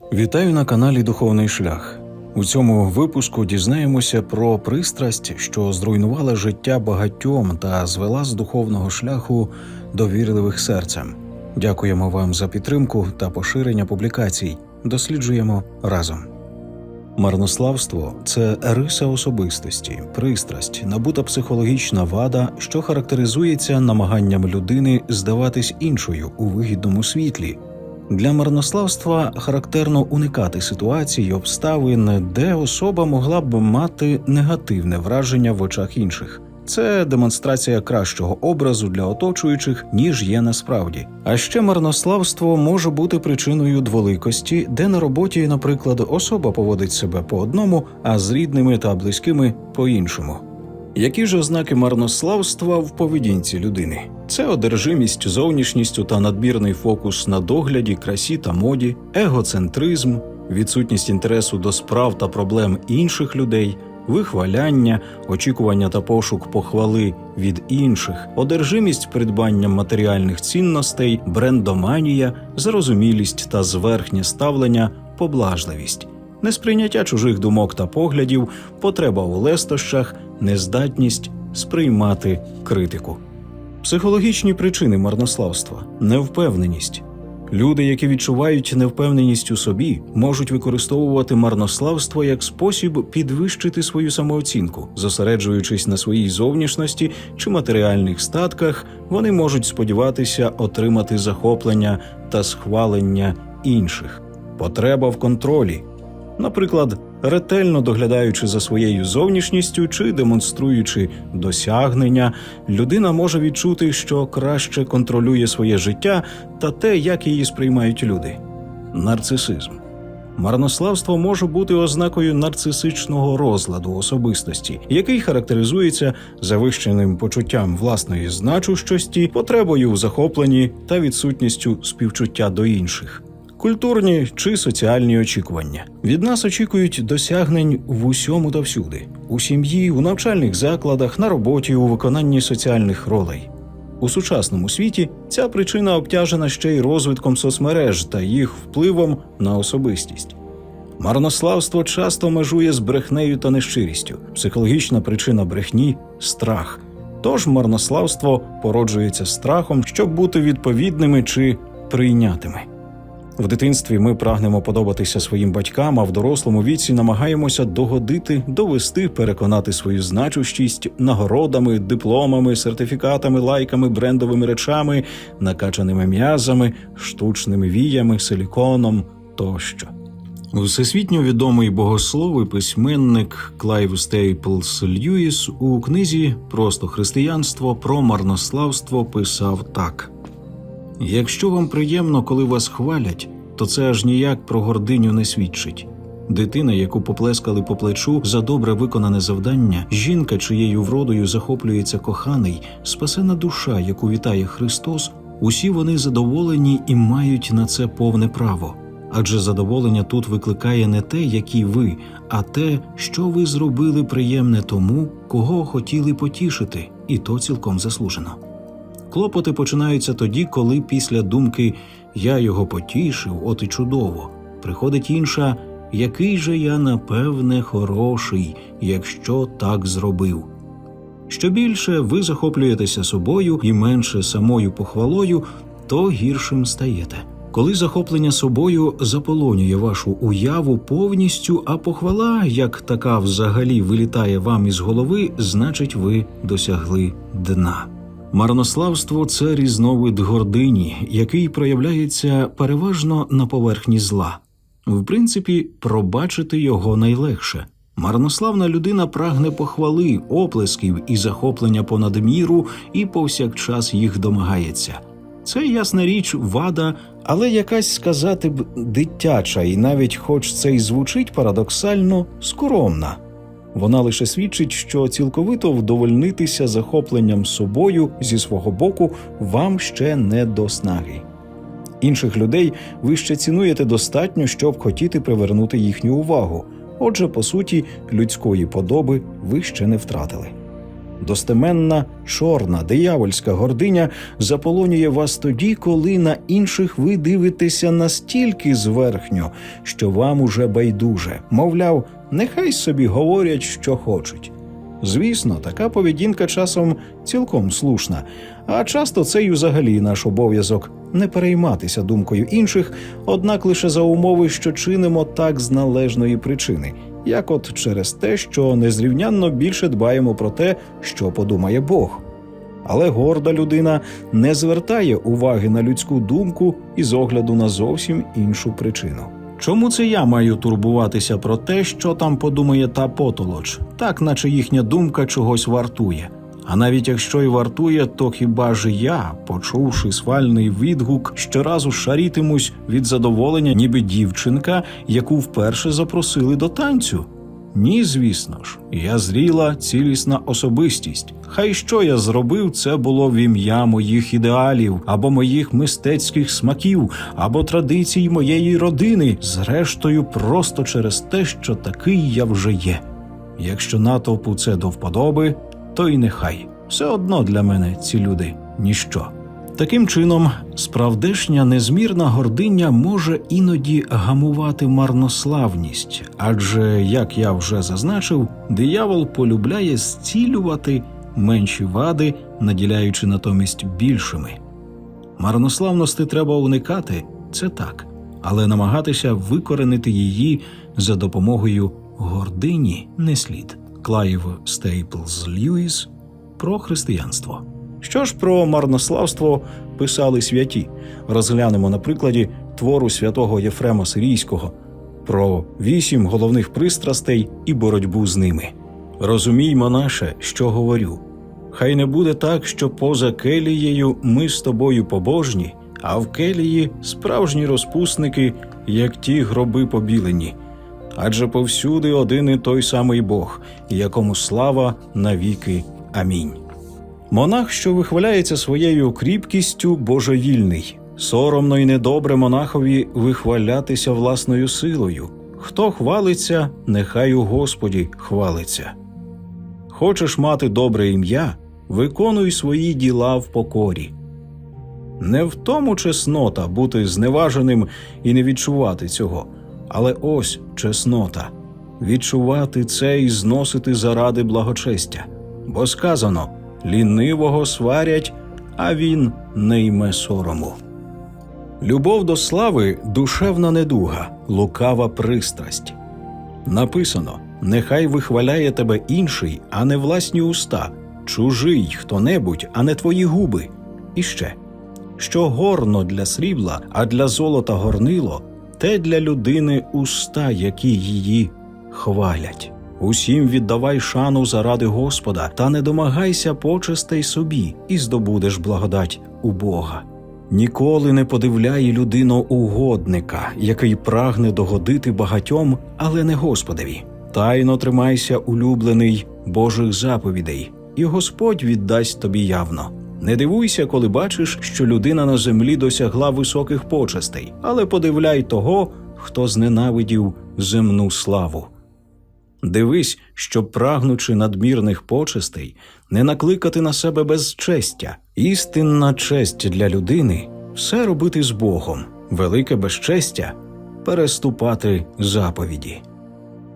Вітаю на каналі Духовний Шлях. У цьому випуску дізнаємося про пристрасть, що зруйнувала життя багатьом та звела з духовного шляху довірливих серцем. Дякуємо вам за підтримку та поширення публікацій. Досліджуємо разом. Марнославство це риса особистості, пристрасть, набута психологічна вада, що характеризується намаганням людини здаватись іншою у вигідному світлі. Для марнославства характерно уникати ситуацій й обставин, де особа могла б мати негативне враження в очах інших. Це демонстрація кращого образу для оточуючих, ніж є насправді. А ще марнославство може бути причиною дволикості, де на роботі, наприклад, особа поводить себе по одному, а з рідними та близькими по іншому. Які ж ознаки марнославства в поведінці людини? Це одержимість зовнішністю та надмірний фокус на догляді, красі та моді, егоцентризм, відсутність інтересу до справ та проблем інших людей, вихваляння, очікування та пошук похвали від інших, одержимість придбанням матеріальних цінностей, брендоманія, зарозумілість та зверхнє ставлення, поблажливість. Несприйняття чужих думок та поглядів, потреба у лестощах, нездатність сприймати критику. Психологічні причини марнославства невпевненість. Люди, які відчувають невпевненість у собі, можуть використовувати марнославство як спосіб підвищити свою самооцінку, зосереджуючись на своїй зовнішності чи матеріальних статках, вони можуть сподіватися отримати захоплення та схвалення інших. Потреба в контролі, наприклад, ретельно доглядаючи за своєю зовнішністю чи демонструючи досягнення, людина може відчути, що краще контролює своє життя та те, як її сприймають люди. Нарцисизм. Марнославство може бути ознакою нарцисичного розладу особистості, який характеризується завищеним почуттям власної значущості, потребою в захопленні та відсутністю співчуття до інших. Культурні чи соціальні очікування від нас очікують досягнень в усьому та всюди, у сім'ї, у навчальних закладах, на роботі, у виконанні соціальних ролей. У сучасному світі ця причина обтяжена ще й розвитком соцмереж та їх впливом на особистість. Марнославство часто межує з брехнею та нещирістю. Психологічна причина брехні страх. Тож марнославство породжується страхом, щоб бути відповідними чи прийнятими. В дитинстві ми прагнемо подобатися своїм батькам, а в дорослому віці намагаємося догодити, довести, переконати свою значущість нагородами, дипломами, сертифікатами, лайками, брендовими речами, накачаними м'язами, штучними віями, силіконом тощо. Всесвітньо відомий богослов і письменник Клайв Стейплс Льюіс у книзі Просто християнство про марнославство писав так. Якщо вам приємно, коли вас хвалять, то це аж ніяк про гординю не свідчить. Дитина, яку поплескали по плечу за добре виконане завдання, жінка, чиєю вродою захоплюється коханий, спасена душа, яку вітає Христос, усі вони задоволені і мають на це повне право. Адже задоволення тут викликає не те, які ви, а те, що ви зробили приємне тому, кого хотіли потішити, і то цілком заслужено. Клопоти починаються тоді, коли після думки я його потішив, от і чудово, приходить інша, який же я напевне хороший, якщо так зробив. Що більше ви захоплюєтеся собою і менше самою похвалою, то гіршим стаєте. Коли захоплення собою заполонює вашу уяву повністю, а похвала, як така взагалі вилітає вам із голови, значить ви досягли дна. Марнославство це різновид гордині, який проявляється переважно на поверхні зла. В принципі, пробачити його найлегше. Марнославна людина прагне похвали, оплесків і захоплення понад міру і повсякчас їх домагається. Це ясна річ, вада, але якась сказати б дитяча, і навіть, хоч це й звучить парадоксально, скромна. Вона лише свідчить, що цілковито вдовольнитися захопленням собою зі свого боку вам ще не до снаги. Інших людей ви ще цінуєте достатньо, щоб хотіти привернути їхню увагу. Отже, по суті, людської подоби ви ще не втратили. Достеменна чорна диявольська гординя заполонює вас тоді, коли на інших ви дивитеся настільки зверхньо, що вам уже байдуже. Мовляв, нехай собі говорять, що хочуть. Звісно, така поведінка часом цілком слушна, а часто це й взагалі наш обов'язок не перейматися думкою інших, однак лише за умови, що чинимо так з належної причини, як от через те, що незрівнянно більше дбаємо про те, що подумає Бог. Але горда людина не звертає уваги на людську думку із огляду на зовсім іншу причину. Чому це я маю турбуватися про те, що там подумає та потолоч, так наче їхня думка чогось вартує? А навіть якщо й вартує, то хіба ж я, почувши свальний відгук, щоразу шарітимусь від задоволення, ніби дівчинка, яку вперше запросили до танцю? Ні, звісно ж, я зріла, цілісна особистість. Хай що я зробив, це було в ім'я моїх ідеалів, або моїх мистецьких смаків, або традицій моєї родини, зрештою, просто через те, що такий я вже є. Якщо натовпу це до вподоби, то й нехай. Все одно для мене ці люди ніщо. Таким чином, справдешня незмірна гординя може іноді гамувати марнославність, адже, як я вже зазначив, диявол полюбляє зцілювати менші вади, наділяючи натомість більшими. Марнославності треба уникати, це так, але намагатися викоренити її за допомогою гордині не слід. Клайв Стейплз Льюіс про християнство. Що ж про марнославство писали святі? Розглянемо на прикладі твору святого Єфрема Сирійського про вісім головних пристрастей і боротьбу з ними. Розумій, монаше, що говорю. Хай не буде так, що поза келією ми з тобою побожні, а в келії справжні розпусники, як ті гроби побілені. Адже повсюди один і той самий Бог, якому слава навіки. Амінь. Монах, що вихваляється своєю кріпкістю, божевільний. Соромно й недобре монахові вихвалятися власною силою. Хто хвалиться, нехай у Господі хвалиться. Хочеш мати добре ім'я, виконуй свої діла в покорі. Не в тому чеснота бути зневаженим і не відчувати цього, але ось чеснота відчувати це і зносити заради благочестя. Бо сказано лінивого сварять, а він не йме сорому. Любов до слави душевна недуга, лукава пристрасть. Написано: нехай вихваляє тебе інший, а не власні уста, чужий хто-небудь, а не твої губи. І ще що горно для срібла, а для золота горнило, те для людини уста, які її хвалять. Усім віддавай шану заради Господа, та не домагайся почестей собі, і здобудеш благодать у Бога. Ніколи не подивляй людину угодника, який прагне догодити багатьом, але не Господові. Тайно тримайся, улюблений Божих заповідей, і Господь віддасть тобі явно. Не дивуйся, коли бачиш, що людина на землі досягла високих почестей, але подивляй того, хто зненавидів земну славу. Дивись, щоб, прагнучи надмірних почестей, не накликати на себе безчестя. Істинна честь для людини все робити з Богом, велике безчестя переступати заповіді.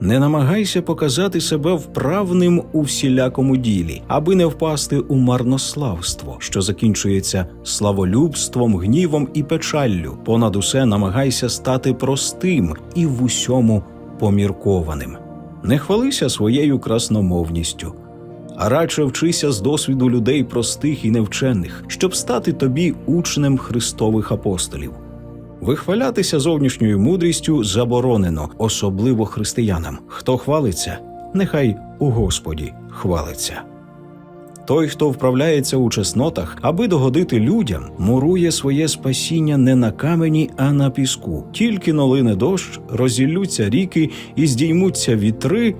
Не намагайся показати себе вправним у всілякому ділі, аби не впасти у марнославство, що закінчується славолюбством, гнівом і печаллю. Понад усе намагайся стати простим і в усьому поміркованим. Не хвалися своєю красномовністю, а радше вчися з досвіду людей простих і невчених, щоб стати тобі учнем Христових апостолів. Вихвалятися зовнішньою мудрістю заборонено, особливо християнам. Хто хвалиться, нехай у Господі хвалиться. Той, хто вправляється у чеснотах, аби догодити людям, мурує своє спасіння не на камені, а на піску. Тільки налине дощ, розіллються ріки і здіймуться вітри,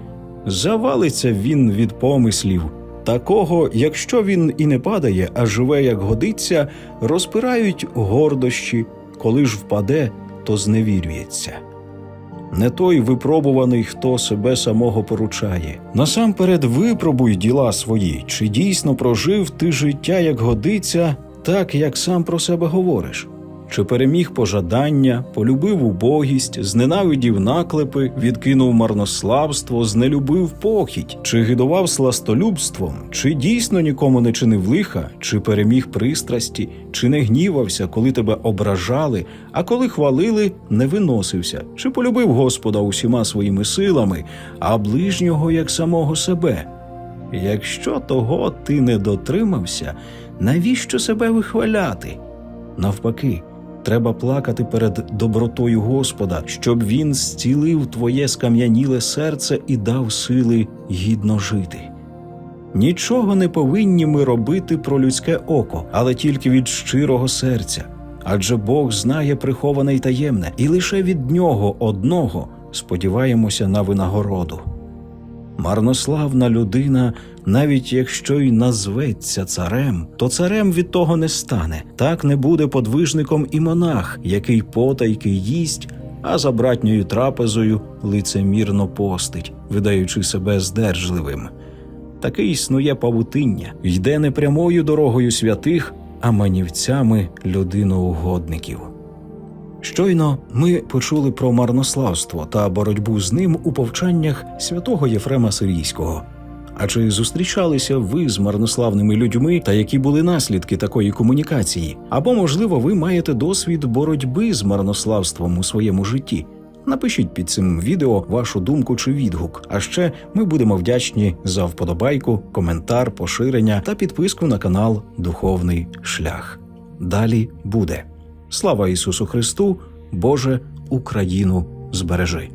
завалиться він від помислів. Такого, якщо він і не падає, а живе як годиться, розпирають гордощі, коли ж впаде, то зневірюється. не той випробуваний, хто себе самого поручає. Насамперед випробуй діла свої, чи дійсно прожив ти життя, як годиться, так як сам про себе говориш. Чи переміг пожадання, полюбив убогість, зненавидів наклепи, відкинув марнославство, знелюбив похідь, чи гидував сластолюбством, чи дійсно нікому не чинив лиха, чи переміг пристрасті, чи не гнівався, коли тебе ображали, а коли хвалили, не виносився, чи полюбив Господа усіма своїми силами, а ближнього як самого себе. Якщо того ти не дотримався, навіщо себе вихваляти? Навпаки, треба плакати перед добротою Господа, щоб він зцілив твоє скам'яніле серце і дав сили гідно жити. Нічого не повинні ми робити про людське око, але тільки від щирого серця. Адже Бог знає приховане й таємне, і лише від нього одного сподіваємося на винагороду. Марнославна людина, навіть якщо й назветься царем, то царем від того не стане. Так не буде подвижником і монах, який потайки їсть, а за братньою трапезою лицемірно постить, видаючи себе здержливим. Таке існує павутиння, йде не прямою дорогою святих, а манівцями людиноугодників. Щойно ми почули про марнославство та боротьбу з ним у повчаннях святого Єфрема Сирійського. А чи зустрічалися ви з марнославними людьми та які були наслідки такої комунікації? Або, можливо, ви маєте досвід боротьби з марнославством у своєму житті? Напишіть під цим відео вашу думку чи відгук. А ще ми будемо вдячні за вподобайку, коментар, поширення та підписку на канал Духовний Шлях. Далі буде. Слава Ісусу Христу, Боже, Україну збережи.